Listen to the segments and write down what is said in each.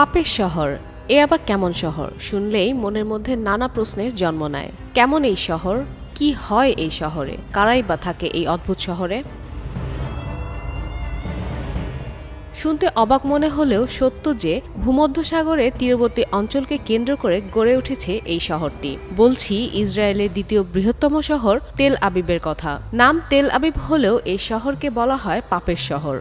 পাপের শহর, এ আবার কেমন শহর? শুনলেই মনের মধ্যে নানা প্রশ্নের জন্ম নেয়। কেমন এই শহর? কি হয় এই শহরে? কারাই বা থাকে এই অদ্ভুত শহরে? শুনতে অবাক মনে হলেও সত্য যে ভূমধ্যসাগরের তীরবর্তী অঞ্চলকে কেন্দ্র করে গড়ে উঠেছে এই শহরটি। বলছি, ইসরায়েলের দ্বিতীয় বৃহত্তম শহর তেল আবিবের কথা। নাম তেল আবিব হলেও এই শহরকে বলা হয় পাপের শহর।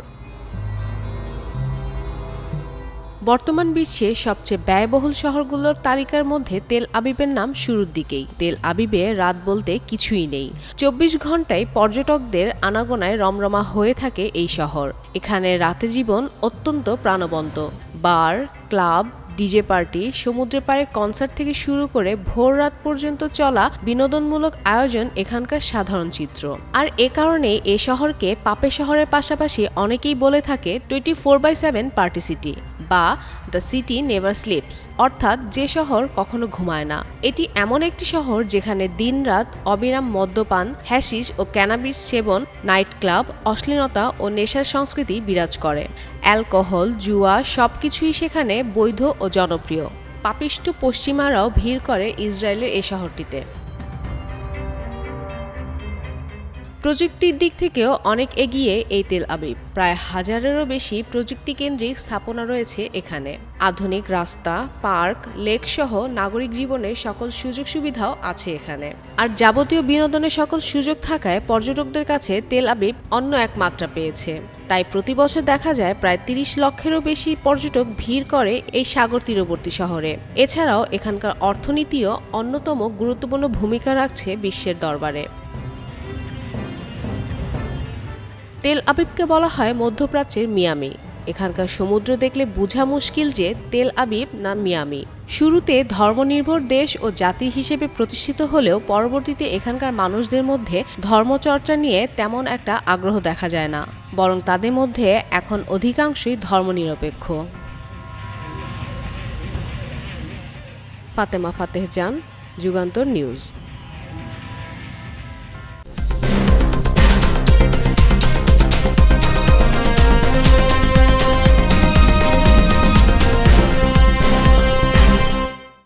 বর্তমান বিশ্বে সবচেয়ে ব্যয়বহুল শহরগুলোর তালিকার মধ্যে তেল আবিবের নাম শুরুর দিকেই। তেল আবিবে রাত বলতে কিছুই নেই। চব্বিশ ঘন্টায় পর্যটকদের আনাগোনায় রমরমা হয়ে থাকে এই শহর। এখানে রাতে জীবন অত্যন্ত প্রাণবন্ত। বার, ক্লাব ডিজে পার্টি, সমুদ্রের পাড়ে কনসার্ট থেকে শুরু করে ভোর রাত পর্যন্ত চলা বিনোদনমূলক আয়োজন এখানকার সাধারণ চিত্র। আর এ কারণে এ শহরকে পাপে শহরের পাশাপাশি অনেকেই বলে থাকে twenty four by seven party city বা দ্য সিটি নেভার স্লিপস। অর্থাৎ যে শহর কখনো ঘুমায় না। এটি এমন একটি শহর যেখানে দিনরাত অবিরাম মদ্যপান, হ্যাসিস ও ক্যানাবিস সেবন নাইট ক্লাব অশ্লীলতা ও নেশার সংস্কৃতি বিরাজ করে। অ্যালকোহল, জুয়া সবকিছুই সেখানে বৈধ ও জনপ্রিয়। পাপিষ্ট পশ্চিমারাও ভিড় করে ইসরায়েলের এই শহরটিতে। প্রযুক্তির দিক থেকেও অনেক এগিয়ে এই তেল আবিব। প্রায় হাজারেরও বেশি প্রযুক্তি কেন্দ্রিক স্থাপনা রয়েছে এখানে। আধুনিক রাস্তা, পার্ক লেক সহ নাগরিক জীবনের সকল সুযোগ সুবিধাও আছে এখানে। আর যাবতীয় বিনোদনের সকল সুযোগ থাকায় পর্যটকদের কাছে তেল আবিব অন্য এক মাত্রা পেয়েছে। তাই প্রতি বছর দেখা যায় প্রায় তিরিশ লক্ষেরও বেশি পর্যটক ভিড় করে এই সাগর তীরবর্তী শহরে। এছাড়াও এখানকার অর্থনীতিও অন্যতম গুরুত্বপূর্ণ ভূমিকা রাখছে বিশ্বের দরবারে। তেল আবিবকে বলা হয় মধ্যপ্রাচ্যের মিয়ামি। এখানকার সমুদ্র দেখলে বোঝা মুশকিল যে তেল আবিব না মিয়ামি। শুরুতে ধর্মনির্ভর দেশ ও জাতি হিসেবে প্রতিষ্ঠিত হলেও পরবর্তীতে এখানকার মানুষদের মধ্যে ধর্মচর্চা নিয়ে তেমন একটা আগ্রহ দেখা যায় না, বরং তাদের মধ্যে এখন অধিকাংশই ধর্মনিরপেক্ষ। ফাতেমা ফাতেহ জান, যুগান্তর নিউজ।